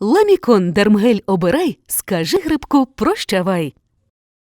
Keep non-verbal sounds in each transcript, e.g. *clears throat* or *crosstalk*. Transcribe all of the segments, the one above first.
Ламікон Дермгель обирай, скажи грибку прощавай.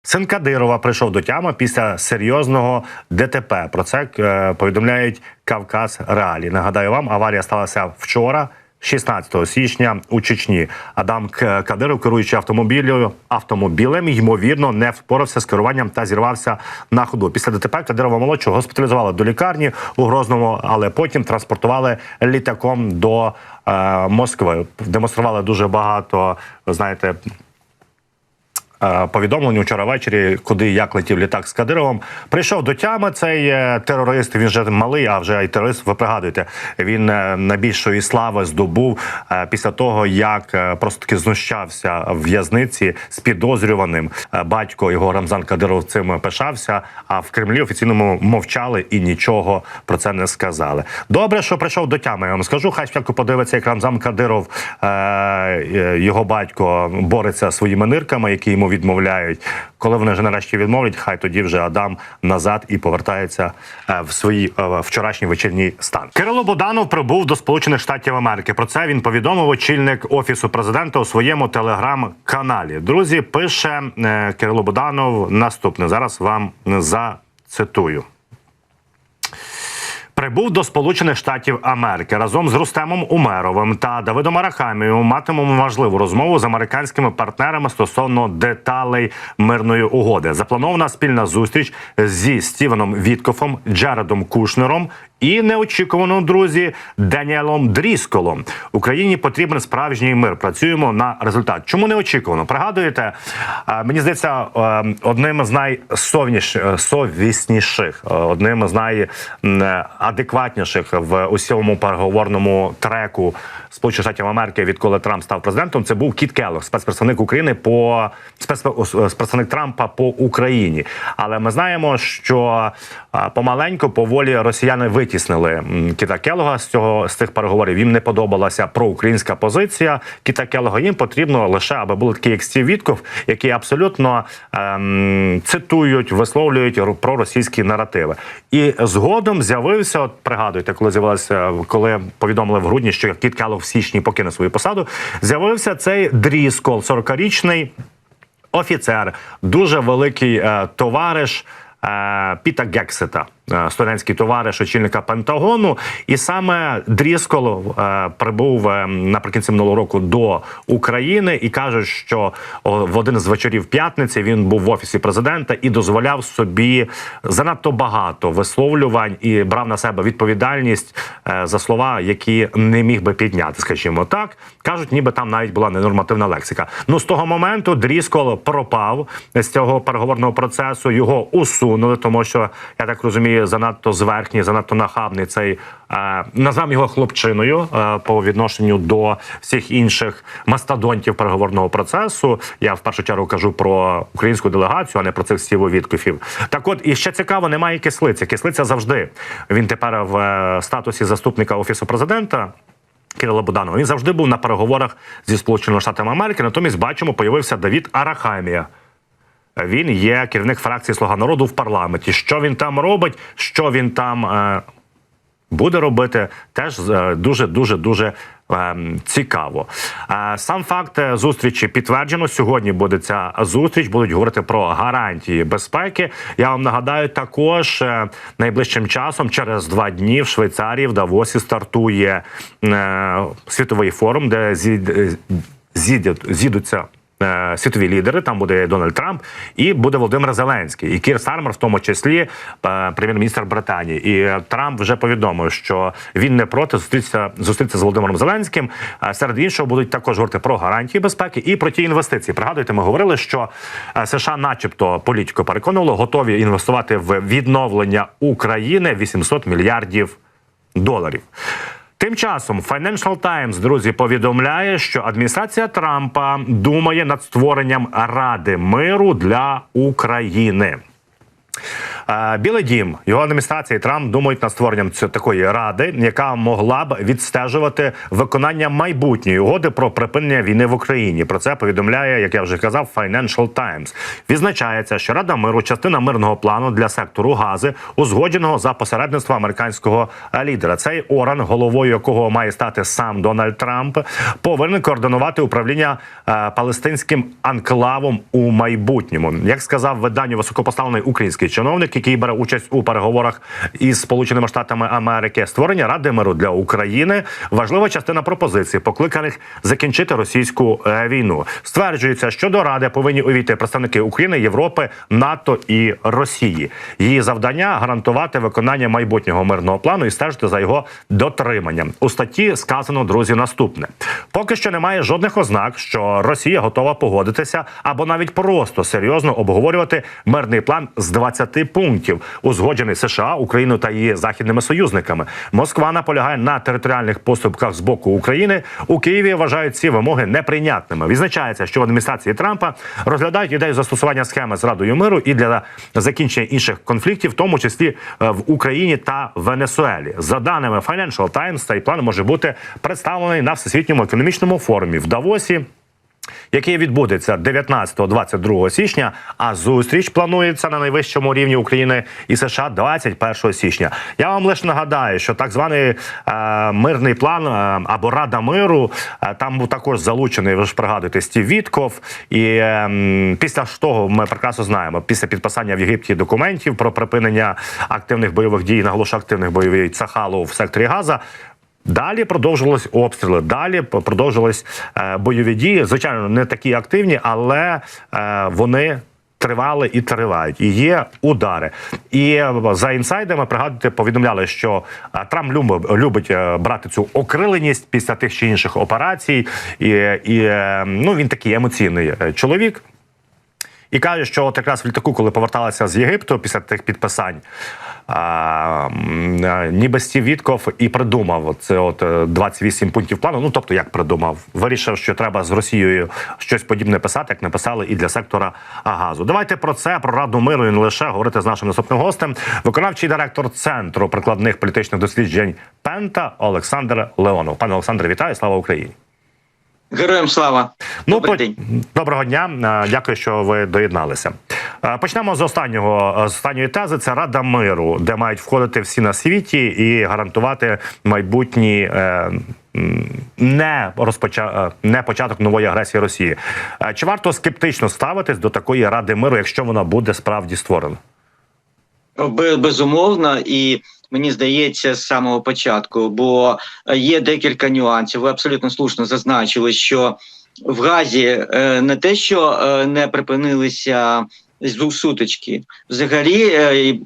Син Кадирова прийшов до тями після серйозного ДТП. Про це е, повідомляють Кавказ Реалі. Нагадаю вам, аварія сталася вчора. 16 січня у Чечні Адам Кадиров, керуючи автомобілем, автомобілем, ймовірно, не впорався з керуванням та зірвався на ходу. Після ДТП Кадирова молодшого госпіталізували до лікарні у Грозному, але потім транспортували літаком до е, Москви. Демонстрували дуже багато, знаєте, е, повідомлень вчора ввечері, куди як летів літак з Кадировим. Прийшов до тями цей е, терорист. Він вже малий, а вже і терорист. Ви пригадуєте, він е, найбільшої слави здобув після того, як просто таки знущався в в'язниці з підозрюваним. Батько його Рамзан Кадиров цим пишався. А в Кремлі офіційному мовчали і нічого про це не сказали. Добре, що прийшов до тями. Я вам скажу. Хай спочатку подивиться, як Рамзан Кадиров, його батько бореться своїми нирками, які йому відмовляють. Коли вони вже нарешті відмовлять, хай тоді вже Адам назад і повертається е, в свій е, вчорашній вечірній стан. Кирило Буданов прибув до Сполучених Штатів Америки. Про це він повідомив очільник офісу президента у своєму телеграм-каналі. Друзі, пише е, Кирило Буданов наступне. Зараз вам зацитую. Прибув до Сполучених Штатів Америки разом з Рустемом Умеровим та Давидом Арахамією матимемо важливу розмову з американськими партнерами стосовно деталей мирної угоди. Запланована спільна зустріч зі Стівеном Віткофом, Джаредом Кушнером і неочікувано, друзі, Даніелом Дрісколом. Україні потрібен справжній мир. Працюємо на результат. Чому неочікувано? Пригадуєте, е, мені здається, е, одним з найсовісніших, одним з найадекватніших в усьому переговорному треку Сполучених Штатів Америки, відколи Трамп став президентом, це був Кіт Келлог, спецпредставник України по спецпредставник Трампа по Україні. Але ми знаємо, що е, помаленьку поволі росіяни витіснили Кіта Келлога з цього з цих переговорів. Їм не подобалася проукраїнська позиція Кіта Келлога. Їм потрібно лише, аби були такі, як Стів Вітков, які абсолютно ем, цитують, висловлюють ро- проросійські наративи. І згодом з'явився, от пригадуєте, коли з'явилося, коли повідомили в грудні, що Кіт Келлог в січні покине свою посаду, з'явився цей Дріскол, 40-річний офіцер, дуже великий е, товариш. е, Піта Гексета, студентський товариш очільника Пентагону, і саме Дріскол е, прибув е, наприкінці минулого року до України і каже, що в один з вечорів п'ятниці він був в офісі президента і дозволяв собі занадто багато висловлювань і брав на себе відповідальність е, за слова, які не міг би підняти, скажімо так. кажуть, ніби там навіть була ненормативна лексика. Ну з того моменту Дріскол пропав з цього переговорного процесу. Його усунули, тому що я так розумію, занадто зверхній, занадто нахабний цей е, назвав його хлопчиною е, по відношенню до всіх інших мастодонтів переговорного процесу. Я в першу чергу кажу про українську делегацію, а не про цих сівовідкофів. Так, от і ще цікаво, немає кислиці. Кислиця завжди він тепер в е, статусі заступника офісу президента. Кирила Буданова. Він завжди був на переговорах зі Сполученими Штатами Америки. Натомість бачимо, появився Давід Арахамія. Він є керівник фракції Слуга народу в парламенті. Що він там робить, що він там е, буде робити, теж е, дуже дуже дуже е, цікаво. Е, сам факт зустрічі підтверджено. Сьогодні буде ця зустріч. Будуть говорити про гарантії безпеки. Я вам нагадаю, також найближчим часом, через два дні, в Швейцарії в Давосі стартує світовий форум, де е, Світові лідери, там буде Дональд Трамп і буде Володимир Зеленський, і Кір Стармер, в тому числі е, прем'єр-міністр Британії. І е, Трамп вже повідомив, що він не проти зустрітися зустрітися з Володимиром Зеленським. Серед іншого будуть також говорити про гарантії безпеки і про ті інвестиції. Пригадуєте, ми говорили, що е, США, начебто, політико переконувало, готові інвестувати в відновлення України 800 мільярдів доларів. Тим часом Financial Times, друзі, повідомляє, що адміністрація Трампа думає над створенням Ради миру для України. Білий дім його адміністрація і Трамп думають над створенням такої ради, яка могла б відстежувати виконання майбутньої угоди про припинення війни в Україні. Про це повідомляє, як я вже казав, Financial Times. Відзначається, що Рада миру частина мирного плану для сектору гази, узгодженого за посередництва американського лідера. Цей орган, головою якого має стати сам Дональд Трамп, повинен координувати управління е, палестинським анклавом у майбутньому. Як сказав виданню високопоставлений український чиновник, який бере участь у переговорах із Сполученими Штатами Америки, створення Ради миру для України важлива частина пропозицій, покликаних закінчити російську е, війну. Стверджується, що до ради повинні увійти представники України, Європи, НАТО і Росії. Її завдання гарантувати виконання майбутнього мирного плану і стежити за його дотриманням. У статті сказано друзі наступне: поки що немає жодних ознак, що Росія готова погодитися або навіть просто серйозно обговорювати мирний план з 20 пунктів, узгоджений США, Україною та її західними союзниками. Москва наполягає на територіальних поступках з боку України. У Києві вважають ці вимоги неприйнятними. Відзначається, що в адміністрації Трампа розглядають ідею застосування схеми з Радою миру і для закінчення інших конфліктів, в тому числі е, в Україні та Венесуелі. За даними Financial Times, цей план може бути представлений на всесвітньому економічному форумі в Давосі який відбудеться 19-22 січня. А зустріч планується на найвищому рівні України і США 21 січня. Я вам лише нагадаю, що так званий е, мирний план е, або Рада миру е, там був також залучений. Ви ж пригадуєте Стів Вітков. І е, після того ми прекрасно знаємо, після підписання в Єгипті документів про припинення активних бойових дій, наголошую активних бойових дій Цахалу в секторі Газа. Далі продовжились обстріли, далі продовжились е, бойові дії. Звичайно, не такі активні, але е, вони. Тривали і тривають, і є удари. І е, за інсайдами пригадуйте, повідомляли, що Трамп любить, брати цю окриленість після тих чи інших операцій, і, і ну він такий емоційний чоловік. І каже, що от якраз в літаку, коли поверталися з Єгипту після тих підписань, а, ніби Стів Вітков і придумав це от е, 28 пунктів плану. Ну тобто, як придумав, вирішив, що треба з Росією щось подібне писати, як написали і для сектора газу. Давайте про це, про раду миру і не лише говорити з нашим наступним гостем. Виконавчий директор центру прикладних політичних досліджень Пента Олександр Леонов. Пане Олександре, вітаю! Слава Україні! Героям слава. Ну, Добрий день. доброго дня. Дякую, що ви доєдналися. Почнемо з останнього з останньої тези. Це Рада миру, де мають входити всі на світі і гарантувати майбутній е, не розпоча... е, не початок нової агресії Росії. Чи варто скептично ставитись до такої ради миру, якщо вона буде справді створена? Бе- Безумовно, і мені здається, з самого початку, бо є декілька нюансів. Ви абсолютно слушно зазначили, що в Газі е, не те, що е, не припинилися зу- сутички, взагалі е,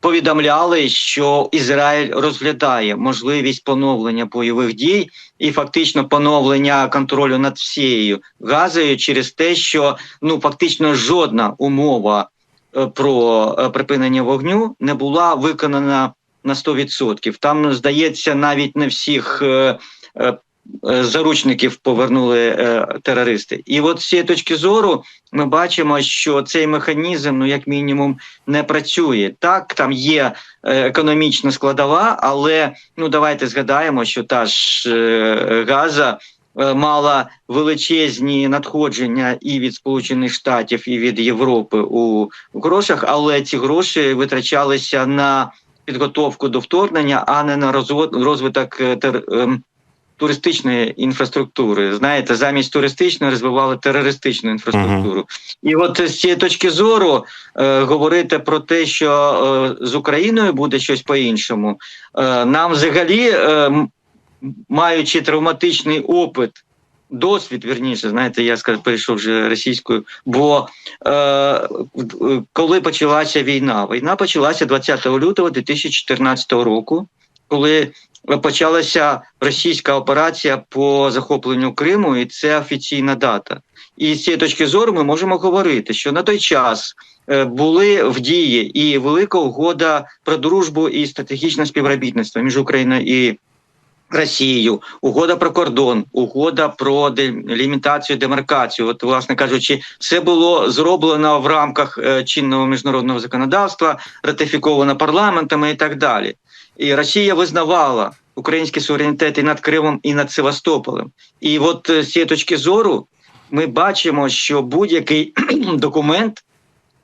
повідомляли, що Ізраїль розглядає можливість поновлення бойових дій і фактично поновлення контролю над всією Газою через те, що ну фактично жодна умова про е, припинення вогню не була виконана на 100%. Там, здається, навіть не всіх е, е, е, заручників повернули е, терористи. І от з цієї точки зору ми бачимо, що цей механізм, ну як мінімум, не працює. Так, там є е, економічна складова, але ну давайте згадаємо, що та ж е, Газа е, мала величезні надходження і від Сполучених Штатів, і від Європи у грошах, але ці гроші витрачалися на підготовку до вторгнення, а не на розвиток е, ем, туристичної інфраструктури. Знаєте, замість туристичної розвивали терористичну інфраструктуру. І от з цієї точки зору е, говорити про те, що е, з Україною буде щось по-іншому, е, нам взагалі, е, маючи травматичний опит. Досвід, вірніше, знаєте, я скажу, перейшов вже російською. Бо е, коли почалася війна, війна почалася 20 лютого 2014 року, коли почалася російська операція по захопленню Криму, і це офіційна дата. І з цієї точки зору ми можемо говорити, що на той час е, були в дії і велика угода про дружбу і стратегічне співробітництво між Україною і Росією, угода про кордон, угода про делімітацію, демаркацію. От, власне кажучи, все було зроблено в рамках е, чинного міжнародного законодавства, ратифіковано парламентами і так далі. І Росія визнавала український суверенітет і над Кримом, і над Севастополем. І от е, з цієї точки зору ми бачимо, що будь-який *clears throat* документ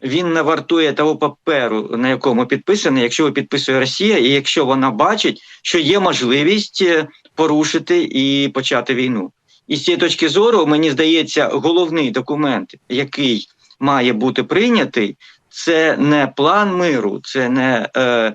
він не вартує того паперу, на якому підписаний, якщо його підписує Росія, і якщо вона бачить, що є можливість е, порушити і почати війну. І з цієї точки зору, мені здається, головний документ, який має бути прийнятий, це не план миру, це не е, е,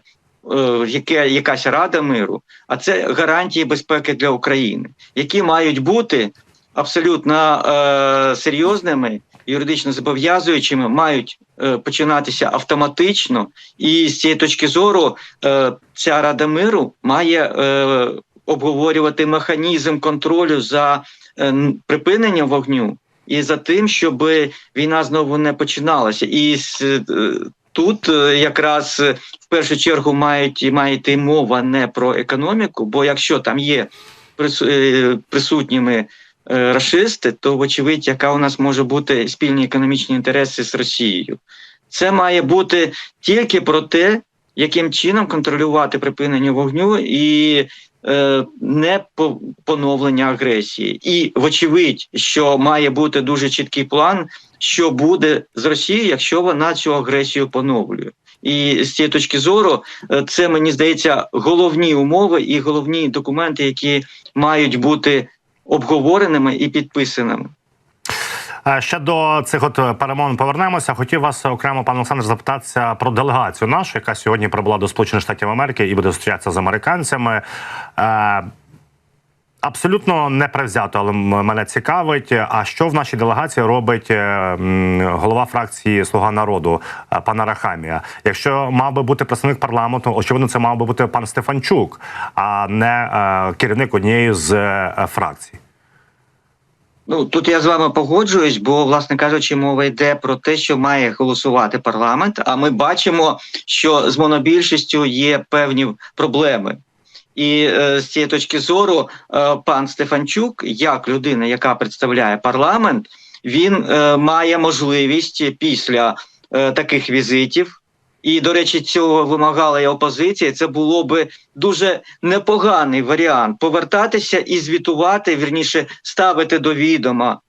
яке, якась рада миру, а це гарантії безпеки для України, які мають бути абсолютно е, серйозними, юридично зобов'язуючими, мають е, починатися автоматично. І з цієї точки зору е, ця рада миру має е, обговорювати механізм контролю за припиненням вогню і за тим, щоб війна знову не починалася. І тут якраз в першу чергу мають має йти мова не про економіку, бо якщо там є прису- присутніми е, рашисти, то вочевидь, яка у нас може бути спільні економічні інтереси з Росією. Це має бути тільки про те, яким чином контролювати припинення вогню і е, не поновлення агресії. І вочевидь, що має бути дуже чіткий план, що буде з Росією, якщо вона цю агресію поновлює. І з цієї точки зору, е, це мені здається головні умови і головні документи, які мають бути обговореними і підписаними. Е, Ще до цих от е, перемовин повернемося. Хотів вас окремо, пан Олександр, запитатися про делегацію нашу, яка сьогодні прибула до Сполучених Штатів Америки і буде зустрічатися з американцями. Абсолютно не привзято, але мене цікавить. А що в нашій делегації робить е, голова фракції Слуга народу е, пана Рахамія? Якщо мав би бути представник парламенту, очевидно, це мав би бути пан Стефанчук, а не е, керівник однієї з фракцій. Ну тут я з вами погоджуюсь, бо, власне кажучи, мова йде про те, що має голосувати парламент. А ми бачимо, що з монобільшістю є певні проблеми. І е, з цієї точки зору, е, пан Стефанчук, як людина, яка представляє парламент, він е, має можливість після таких візитів. І, до речі, цього вимагала і опозиція. Це було би дуже непоганий варіант повертатися і звітувати, вірніше ставити до відома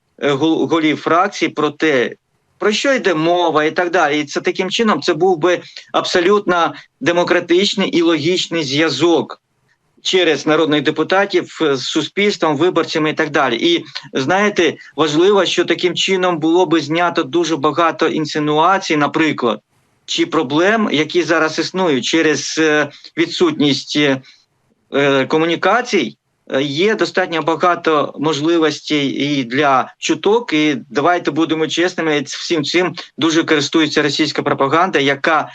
голів фракцій про те, про що йде мова, і так далі. І це таким чином це був би абсолютно демократичний і логічний зв'язок через народних депутатів е, з суспільством, виборцями і так далі. І знаєте, важливо, що таким чином було би знято дуже багато інсинуацій, наприклад, чи проблем, які зараз існують через е, відсутність е, комунікацій. Е, Є достатньо багато можливостей і для чуток, і давайте будемо чесними. Всім цим дуже користується російська пропаганда, яка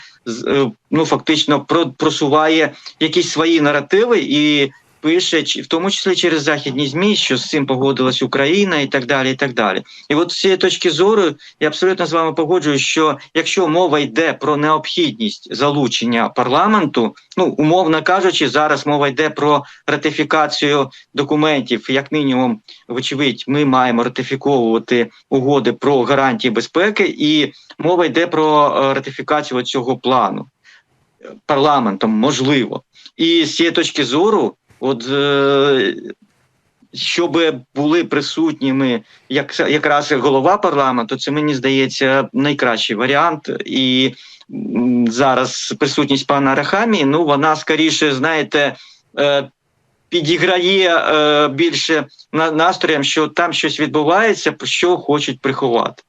е, ну фактично про- просуває якісь свої наративи і пише, в тому числі через західні змі, що з цим погодилась Україна, і так далі. І так далі. І от з цієї точки зору я абсолютно з вами погоджуюсь, що якщо мова йде про необхідність залучення парламенту, ну умовно кажучи, зараз мова йде про ратифікацію документів, як мінімум, вочевидь, ми маємо ратифіковувати угоди про гарантії безпеки, і мова йде про е, ратифікацію цього плану е, парламентом, можливо. І з цієї точки зору, от е, щоб були присутніми як якраз голова парламенту, це мені здається найкращий варіант. І зараз присутність пана Рахамі, ну вона скоріше, знаєте, е, підіграє е, більше на настроєм, що там щось відбувається, що хочуть приховати.